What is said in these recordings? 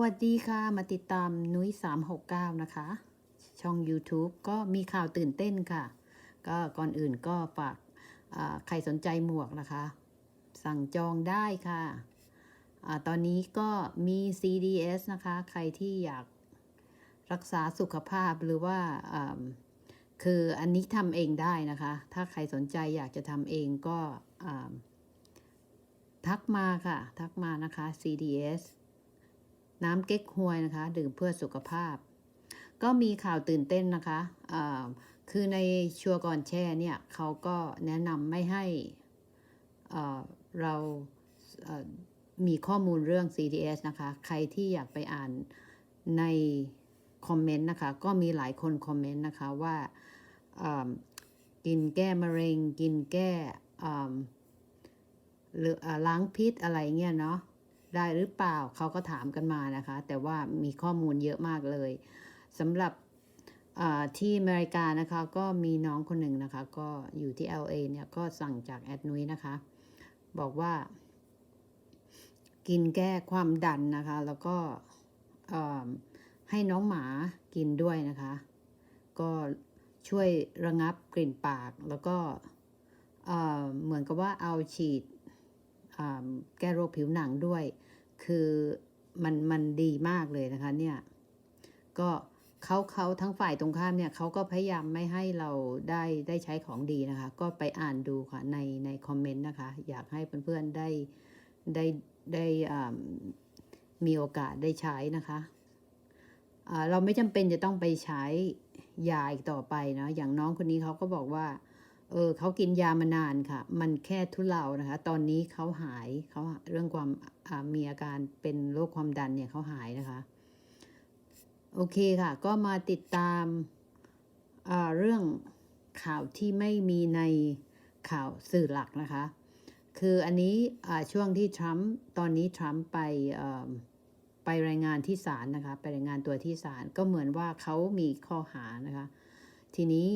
วัสดีค่ะมาติดตามนุ้ย369 นะคะ ช่อง YouTube ก็มีข่าวตื่นเต้นค่ะ ก็ก่อนอื่นก็ฝากใครสนใจหมวกนะคะ สั่งจองได้ค่ะอตอนนี้ก็มี CDS นะคะ ใครที่อยากรักษาสุขภาพหรือว่าคืออันนี้ทำเองได้นะคะ ถ้าใครสนใจอยากจะทำเองก็ทักมาค่ะ ทักมานะคะ CDS น้ำเก๊กฮวยนะคะ ดื่มเพื่อสุขภาพ ก็มีข่าวตื่นเต้นนะคะคือในชัวร์ก่อนแช่เนี่ยเขาก็แนะนำไม่ให้เรามีข้อมูลเรื่อง CDS นะคะ ใครที่อยากไปอ่านในคอมเมนต์นะคะ ก็มีหลายคนคอมเมนต์นะคะว่ากินแก้มะเร็ง กินแก้อ่หรือล้างพิษอะไรเงี้ยเนาะ ได้หรือเปล่าเขาก็ถามกันมานะคะ แต่ว่ามีข้อมูลเยอะมากเลยสำหรับที่อเมริกานะคะก็มีน้องคนหนึ่งนะคะ ก็อยู่ที่ LA เนี่ยก็สั่งจากแอดนุ้ยนะคะ บอกว่า กินแก้ความดันนะคะ แล้วก็ให้น้องหมากินด้วยนะคะ ก็ช่วยระงับกลิ่นปากแล้วก็เหมือนกับว่าเอาฉีด แก้โรคผิวหนังด้วย คือมันมันดีมากเลยนะคะเนี่ย ก็เขาเขาทั้งฝ่ายตรงข้ามเนี่ยเขาก็พยายามไม่ให้เราได้ได้ใช้ของดีนะคะ ก็ไปอ่านดูค่ะในในคอมเมนต์นะคะ อยากให้เพื่อนๆได้ได้ได้มีโอกาสได้ใช้นะคะเราไม่จำเป็นจะต้องไปใช้ยาอีกต่อไปนะอย่างน้องคนนี้เขาก็บอกว่า เออเขากินยามานานค่ะ มันแค่ทุเลานะคะ ตอนนี้เขาหายเขาเรื่องความมีอาการเป็นโรคความดันเนี่ยเขาหายนะคะ โอเคค่ะ ก็มาติดตามอ่าเรื่องข่าวที่ไม่มีในข่าวสื่อหลักนะคะ คืออันนี้ช่วงที่ทรัมป์ตอนนี้ทรัมป์ไปไปรายงานที่ศาลนะคะ ไปรายงานตัวที่ศาลก็เหมือนว่าเขามีข้อหานะคะ ทีนี้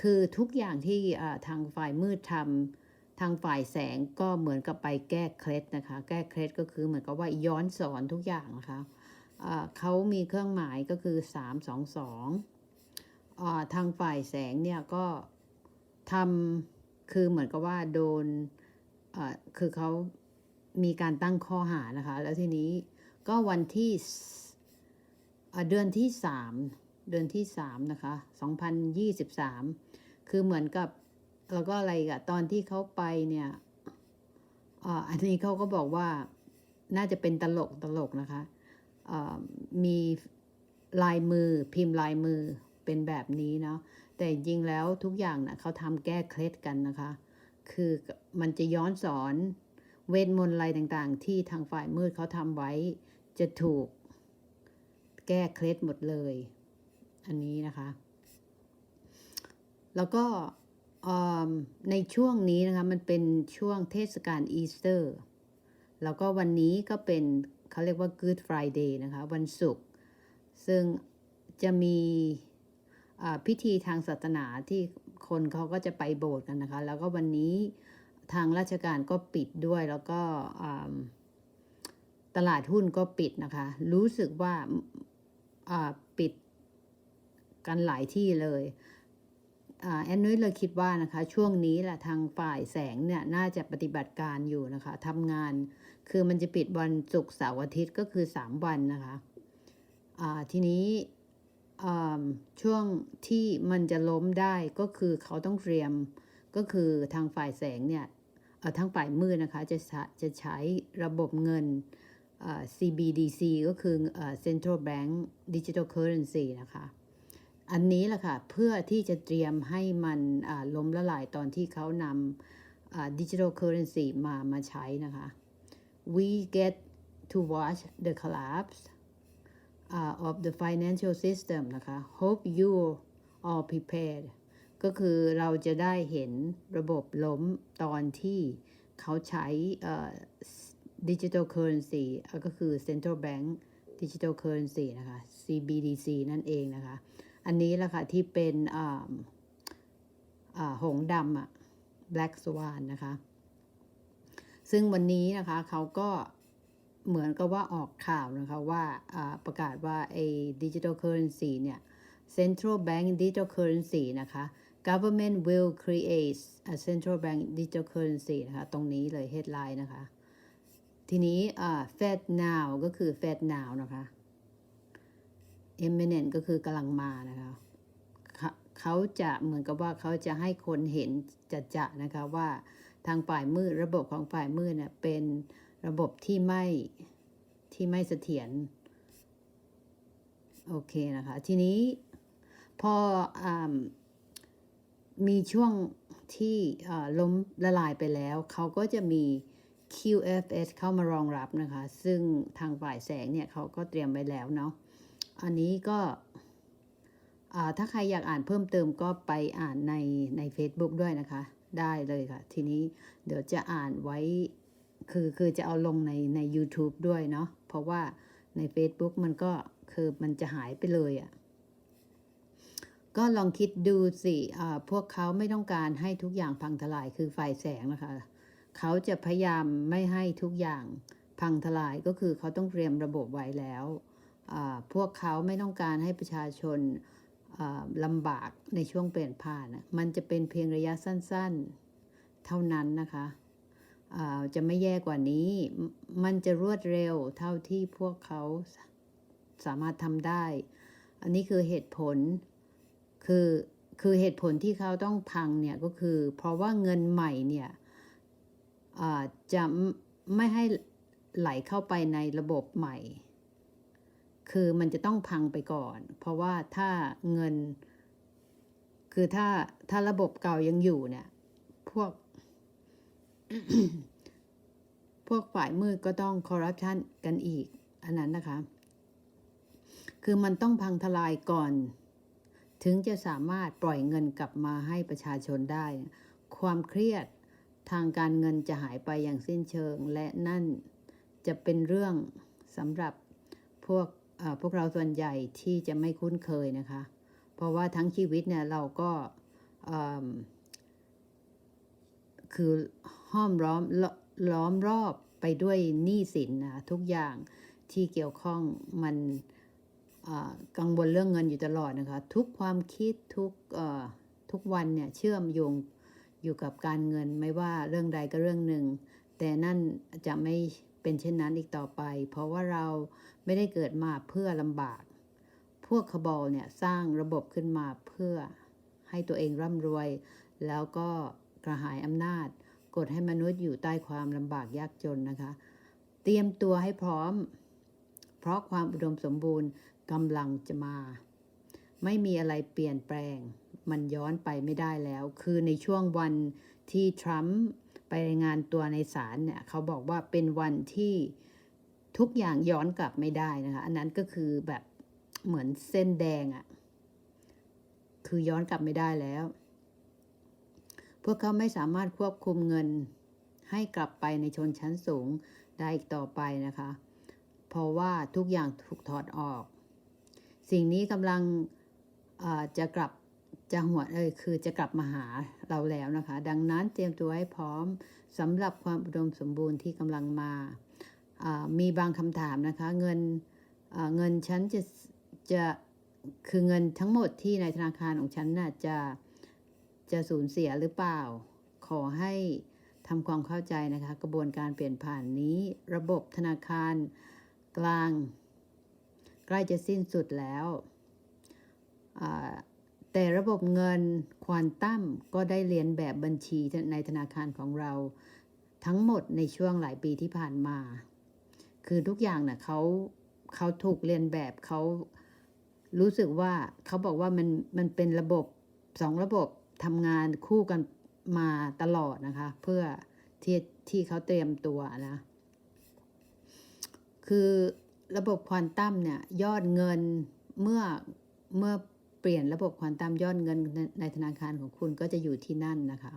คือทุกอย่างที่ทางฝ่ายมืดทำทางฝ่ายแสงก็เหมือนกับไปแก้เคล็ดนะคะ แก้เคล็ดก็คือเหมือนกับว่าย้อนสอนทุกอย่างนะคะเขามีเครื่องหมายก็คือ 3 2 2อ่าทางฝ่ายแสงเนี่ยก็ทำคือเหมือนกับว่าโดนคือเขามีการตั้งข้อหานะคะ แล้วทีนี้ก็วันที่เดือนที่สาม เดือนที่สามนะคะ2023คือเหมือนกับแล้วก็อะไรอะตอนที่เขาไปเนี่ยอันนี้เขาก็บอกว่าน่าจะเป็นตลกตลกนะคะมีลายมือพิมพ์ลายมือเป็นแบบนี้เนาะแต่จริงแล้วทุกอย่างนะเขาทำแก้เคล็ดกันนะคะ คือมันจะย้อนสอนเวทมนต์อะไรต่างๆ ที่ทางฝ่ายมืดเขาทำไว้จะถูกแก้เคล็ดหมดเลย อันนี้นะคะ แล้วก็ในช่วงนี้นะคะ มันเป็นช่วงเทศกาลอีสเตอร์ แล้วก็วันนี้ก็เป็นเขาเรียกว่า Good Friday นะคะ วันศุกร์ซึ่งจะมีพิธีทางศาสนาที่คนเขาก็จะไปโบสถ์กันนะคะ แล้วก็วันนี้ทางราชการก็ปิดด้วยแล้วก็ตลาดหุ้นก็ปิดนะคะ รู้สึกว่าปิด กันหลายที่เลยอแอนนุ้ยเลยคิดว่านะคะช่วงนี้แหละทางฝ่ายแสงเนี่ยน่าจะปฏิบัติการอยู่นะคะทำงานคือมันจะปิดวันศุกร์เสาร์อาทิตย์ก็คือ 3 วันนะคะทีนี้ช่วงที่มันจะล้มได้ก็คือเขาต้องเตรียมก็คือทางฝ่ายแสงเนี่ยเอ่อทางฝ่ายมืดนะคะจะใช้จะใช้ระบบเงิน CBDC ก็คือ Central Bank Digital Currency นะคะ อันนี้แหละค่ะ เพื่อที่จะเตรียมให้มันล้มละลายตอนที่เขานำดิจิทัลเคอร์เรนซีมามาใช้นะคะ we get to watch the collapse uh, of the financial system นะคะ hope you all prepared ก็คือเราจะได้เห็นระบบล้มตอนที่เขาใช้ดิจิทัลเคอร์เรนซีก็คือ central bank digital currency นะคะ CBDC นั่นเองนะคะ อันนี้แหละค่ะที่เป็นหงดำอะ black swan นะคะ ซึ่งวันนี้นะคะเขาก็เหมือนกับว่าออกข่าวนะคะว่าประกาศว่าไอ้ดิจิทัลเคอร์เรนซีเนี่ย central bank digital currency นะคะ government will create a central bank digital currency นะคะ ตรงนี้เลย headline นะคะ ทีนี้ Fed now ก็คือ Fed now นะคะ imminent ก็คือกำลังมานะคะเขาจะเหมือนกับว่าเขาจะให้คนเห็นจะจะนะคะว่าทางฝ่ายมืดระบบของฝ่ายมืดเนี่ยเป็นระบบที่ไม่ที่ไม่เสถียรโอเคนะคะ ทีนี้พออมีช่วงที่ล้มละลายไปแล้ว เขาก็จะมี QFS เข้ามารองรับนะคะ ซึ่งทางฝ่ายแสงเนี่ยเขาก็เตรียมไว้แล้วเนาะ อันนี้ก็ถ้าใครอยากอ่านเพิ่มเติมก็ไปอ่านในใน Facebook ด้วยนะคะ ได้เลยค่ะ ทีนี้เดี๋ยวจะอ่านไว้ คือคือจะเอาลงในใน YouTube ด้วยเนาะเพราะว่าใน Facebook มันก็คือมันจะหายไปเลยอะ่ะก็ลองคิดดูสิพวกเขาไม่ต้องการให้ทุกอย่างพังทลายคือฝ่ายแสงนะคะ เขาจะพยายามไม่ให้ทุกอย่างพังทลายก็คือเขาต้องเตรียมระบบไว้แล้ว พวกเขาไม่ต้องการให้ประชาชนลำบากในช่วงเปลี่ยนผ่านมันจะเป็นเพียงระยะสั้นๆ เท่านั้นนะคะจะไม่แย่กว่านี้ มันจะรวดเร็วเท่าที่พวกเขาสามารถทำได้ อันนี้คือเหตุผล คือคือเหตุผลที่เขาต้องพังเนี่ยก็คือ เพราะว่าเงินใหม่เนี่ยจะไม่ให้ไหลเข้าไปในระบบใหม่ คือมันจะต้องพังไปก่อน เพราะว่าถ้าเงิน คือถ้าถ้าระบบเก่ายังอยู่เนี่ย พวก พวกฝ่ายมืดก็ต้องคอร์รัปชันกันอีก อันนั้นนะคะ คือมันต้องพังทลายก่อน ถึงจะสามารถปล่อยเงินกลับมาให้ประชาชนได้ ความเครียดทางการเงินจะหายไปอย่างสิ้นเชิง และนั่นจะเป็นเรื่องสำหรับพวก พวกเราส่วนใหญ่ที่จะไม่คุ้นเคยนะคะ เพราะว่าทั้งชีวิตเนี่ยเราก็คือห้อมล้อมล้อมรอบไปด้วยหนี้สินนะทุกอย่างที่เกี่ยวข้องมันกังวลเรื่องเงินอยู่ตลอดนะคะ ทุกความคิดทุกทุกวันเนี่ยเชื่อมโยงอยู่กับการเงินไม่ว่าเรื่องใดก็เรื่องหนึ่ง แต่นั่นจะไม่เป็นเช่นนั้นอีกต่อไป เพราะว่าเรา ไม่ได้เกิดมาเพื่อลำบาก พวกขบอลเนี่ยสร้างระบบขึ้นมาเพื่อให้ตัวเองร่ำรวย แล้วก็กระหายอำนาจ กดให้มนุษย์อยู่ใต้ความลำบากยากจนนะคะ เตรียมตัวให้พร้อม เพราะความอุดมสมบูรณ์กำลังจะมา ไม่มีอะไรเปลี่ยนแปลง มันย้อนไปไม่ได้แล้ว คือในช่วงวันที่ทรัมป์ไปรายงานตัวในศาลเนี่ย เขาบอกว่าเป็นวันที่ ทุกอย่างย้อนกลับไม่ได้นะคะ อันนั้นก็คือแบบเหมือนเส้นแดงอะ่ะ คือย้อนกลับไม่ได้แล้ว พวกเขาไม่สามารถควบคุมเงินให้กลับไปในชนชั้นสูงได้อีกต่อไปนะคะ เพราะว่าทุกอย่างถูกถอดออก สิ่งนี้กำลังจะกลับจะหัวเอ้ยคือจะกลับมาหาเราแล้วนะคะ ดังนั้นเตรียมตัวให้พร้อมสำหรับความอุดมสมบูรณ์ที่กำลังมา มีบางคำถามนะคะ เงินเงินฉันจะจะคือเงินทั้งหมดที่ในธนาคารของฉันน่ะจะจะสูญเสียหรือเปล่า ขอให้ทำความเข้าใจนะคะ กระบวนการเปลี่ยนผ่านนี้ ระบบธนาคารกลาง ใกล้จะสิ้นสุดแล้ว แต่ระบบเงินควอนตัมก็ได้เรียนแบบบัญชีในธนาคารของเรา ทั้งหมดในช่วงหลายปีที่ผ่านมา คือทุกอย่างน่ะเขาเขาถูกเรียนแบบเขารู้สึกว่าเขาบอกว่ามันมันเป็นระบบสองระบบทำงานคู่กันมาตลอดนะคะ เพื่อที่ที่เขาเตรียมตัวนะ คือระบบควอนตัมเนี่ย ยอดเงินเมื่อเมื่อเปลี่ยนระบบควอนตัมยอดเงินในในธนาคารของคุณก็จะอยู่ที่นั่นนะคะ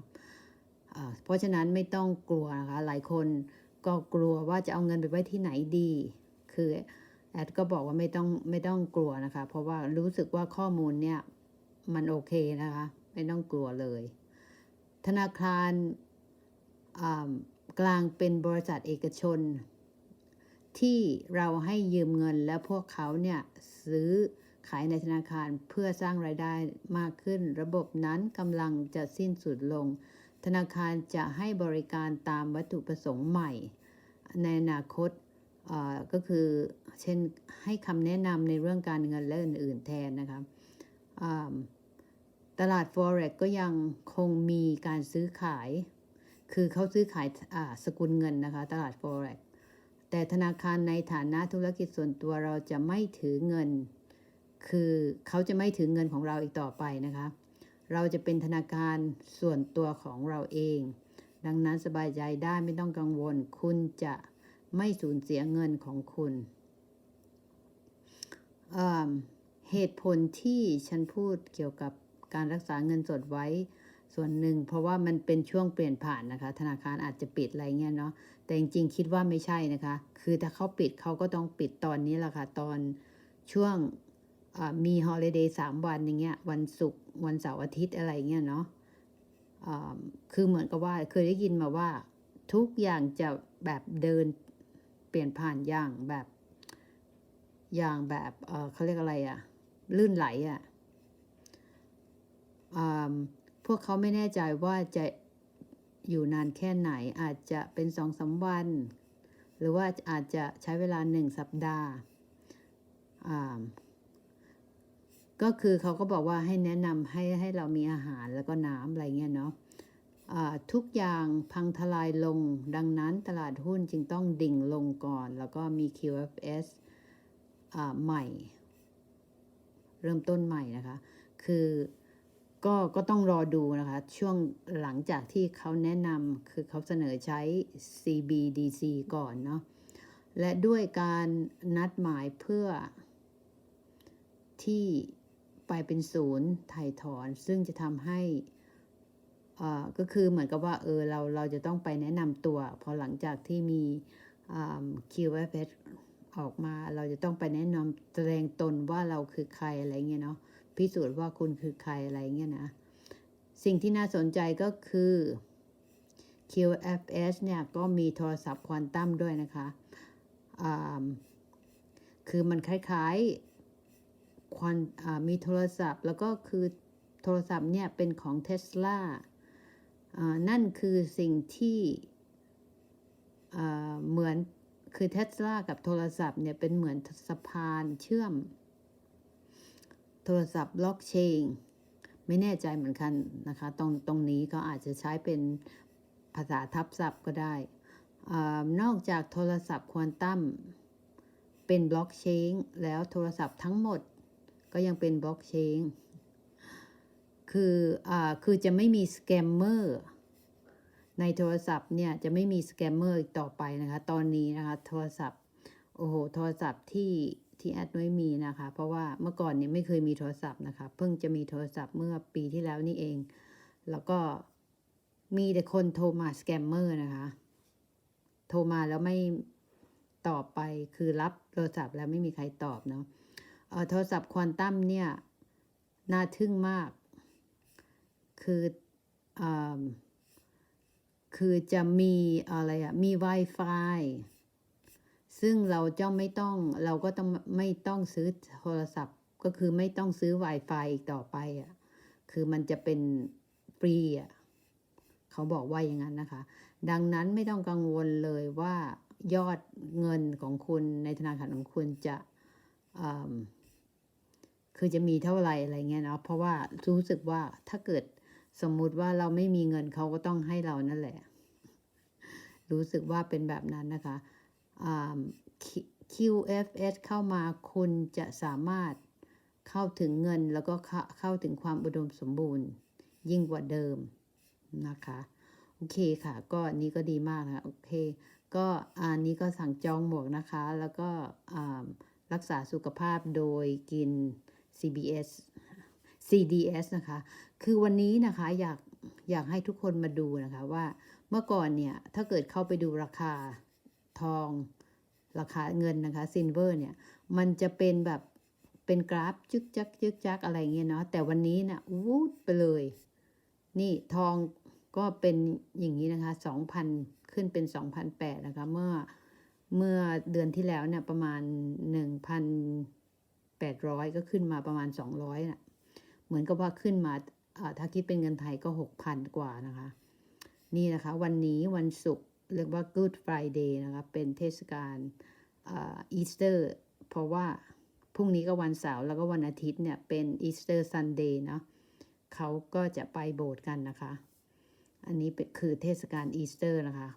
เพราะฉะนั้นไม่ต้องกลัวนะคะ หลายคน ก็กลัวว่าจะเอาเงินไปไว้ที่ไหนดี คือแอดก็บอกว่าไม่ต้องไม่ต้องกลัวนะคะ เพราะว่ารู้สึกว่าข้อมูลเนี่ยมันโอเคนะคะ ไม่ต้องกลัวเลย ธนาคารอ่ากลางเป็นบริษัทเอกชน ที่เราให้ยืมเงินแล้วพวกเขาเนี่ยซื้อขายในธนาคารเพื่อสร้างรายได้มากขึ้น ระบบนั้นกำลังจะสิ้นสุดลง ธนาคารจะให้บริการตามวัตถุประสงค์ใหม่ ในอนาคตอ่อก็คือเช่นให้คำแนะนำในเรื่องการเงินและอื่นๆแทนนะคะอ่าตลาด Forex ก็ยังคงมีการซื้อขาย คือเขาซื้อขายอ่าสกุลเงินนะคะ ตลาด Forex แต่ธนาคารในฐานะธุรกิจส่วนตัวเราจะไม่ถือเงิน คือเขาจะไม่ถือเงินของเราอีกต่อไปนะคะ เราจะเป็นธนาคารส่วนตัวของเราเอง ดังนั้นสบายใจได้ไม่ต้องกังวล คุณจะไม่สูญเสียเงินของคุณเเหตุผลที่ฉันพูดเกี่ยวกับการรักษาเงินสดไว้ส่วนหนึ่ง เพราะว่ามันเป็นช่วงเปลี่ยนผ่านนะคะ ธนาคารอาจจะปิดอะไรเงี้ยเนาะแต่จริงๆคิดว่าไม่ใช่นะคะ คือถ้าเขาปิดเขาก็ต้องปิดตอนนี้แหละค่ะตอนช่วง มีฮอลิเดย์สามวันอย่างเงี้ยวันศุกร์วันเสาร์อาทิตย์อะไรเงี้ยเนาะคือเหมือนกับว่าเคยได้ยินมาว่าทุกอย่างจะแบบเดินเปลี่ยนผ่านอย่างแบบอย่างแบบเขาเรียกอะไรอะลื่นไหลอะอ่าพวกเขาไม่แน่ใจว่าจะอยู่นานแค่ไหนอาจจะเป็นสองสามวัน หรือว่าอาจจะใช้เวลาหนึ่งสัปดาห์ ก็คือเขาก็บอกว่าให้แนะนำให้ให้เรามีอาหารแล้วก็น้ำอะไรเงี้ยเนาะทุกอย่างพังทลายลง ดังนั้นตลาดหุ้นจึงต้องดิ่งลงก่อน แล้วก็มี QFS ใหม่ เริ่มต้นใหม่นะคะ คือก็ก็ต้องรอดูนะคะ ช่วงหลังจากที่เขาแนะนำคือเขาเสนอใช้ CBDC ก่อนเนาะและด้วยการนัดหมายเพื่อที่ ไปเป็นศูนย์ถ่ายถอน ซึ่งจะทำให้อ่าก็คือเหมือนกับว่าเออเราเราจะต้องไปแนะนำตัว พอหลังจากที่มีอ่า QFS ออกมาเราจะต้องไปแนะนำแสดงตนว่าเราคือใครอะไรเงี้ยเนาะพิสูจน์ว่าคุณคือใครอะไรเงี้ยนะ สิ่งที่น่าสนใจก็คือ QFS เนี่ยก็มีโทรศัพท์ควอนตัมด้วยนะคะอ่าคือมันคล้ายๆ มีโทรศัพท์ แล้วก็คือโทรศัพท์เนี่ยเป็นของเทสลานั่นคือสิ่งที่เหมือนคือเทสลากับโทรศัพท์เนี่ยเป็นเหมือนสะพานเชื่อม โทรศัพท์บล็อกเชนไม่แน่ใจเหมือนกันนะคะ ตรงตรงนี้ก็อาจจะใช้เป็นภาษาทับศัพท์ก็ได้อนอกจากโทรศัพท์ควอนตัมเป็นบล็อกเชนแล้วโทรศัพท์ทั้งหมด ก็ยังเป็นบล็อกเชนคืออ่าคือจะไม่มีสแกมเมอร์ในโทรศัพท์เนี่ยจะไม่มีสแกมเมอร์อีกต่อไปนะคะ ตอนนี้นะคะ โทรศัพท์โอ้โหโทรศัพท์ที่ที่แอดไม่มีนะคะ เพราะว่าเมื่อก่อนเนี่ยไม่เคยมีโทรศัพท์นะคะ เพิ่งจะมีโทรศัพท์เมื่อปีที่แล้วนี่เอง แล้วก็มีแต่คนโทรมาสแกมเมอร์นะคะ โทรมาแล้วไม่ตอบไปคือรับโทรศัพท์แล้วไม่มีใครตอบเนาะ โทรศัพท์ควอนตัมเนี่ยน่าทึ่งมาก คืออคือจะมีอะไรอะมี Wi-Fi ซึ่งเราจ้าไม่ต้องเราก็ต้องไม่ต้องซื้อโทรศัพท์ก็คือไม่ต้องซื้อ Wi-Fi อีกต่อไปอะ่ะ คือมันจะเป็นฟรีอะ เขาบอกว่าอย่างนั้นนะคะ ดังนั้นไม่ต้องกังวลเลยว่ายอดเงินของคุณในธนาคารของคุณจะอืม คือจะมีเท่าไหร่อะไรเงี้ยเนาะเพราะว่ารู้สึกว่าถ้าเกิดสมมุติว่าเราไม่มีเงินเขาก็ต้องให้เรานั่นแหละ รู้สึกว่าเป็นแบบนั้นนะคะอ่า QFS เข้ามาคุณจะสามารถเข้าถึงเงินแล้วก็เข้าขาถึงความอุดมสมบูรณ์ ยิ่งกว่าเดิมนะคะ โอเคค่ะ ก็อันนี้ก็ดีมากนะคะโอเค ก็อันนี้ก็สั่งจองหมวกนะคะ แล้วก็รักษาสุขภาพโดยกิน CBS CDS นะคะ คือวันนี้นะคะอยากอยากให้ทุกคนมาดูนะคะว่าเมื่อก่อนเนี่ย ถ้าเกิดเข้าไปดูราคาทอง ราคาเงินนะคะซินเวอร์เนี่ย มันจะเป็นแบบเป็นกราฟจึกจักจึกจักอะไรเงี้ยเนาะแต่วันนี้เนี่ยวูดไปเลย นี่ทองก็เป็นอย่างนี้นะคะ2,000ขึ้นเป็น2,008นะคะ เมื่อเมื่อเดือนที่แล้วเนี่ยประมาณหนึ่งพัน แปดร้อยก็ขึ้นมาประมาณสองร้อยน่ะเหมือนกับว่าขึ้นมาถ้าคิดเป็นเงินไทยก็หกพันกว่านะคะ นี่นะคะวันนี้วันศุกร์เรียกว่า Good Friday นะคะเป็นเทศกาลอีสเตอร์ เพราะว่าพรุ่งนี้ก็วันเสาร์แล้วก็วันอาทิตย์เนี่ยเป็นอีสเตอร์ซันเดย์เนาะเขาก็จะไปโบสถ์กันนะคะ อันนี้คือเทศกาลอีสเตอร์นะคะ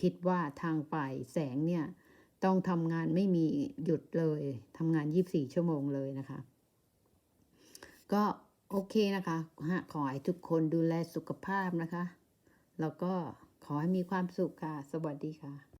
คิดว่าทางฝ่ายแสงเนี่ย ต้องทำงานไม่มีหยุดเลยทำงาน 24 ชั่วโมงเลยนะคะ ก็โอเคนะคะฮะขอให้ทุกคนดูแลสุขภาพนะคะ แล้วก็ขอให้มีความสุขค่ะ สวัสดีค่ะ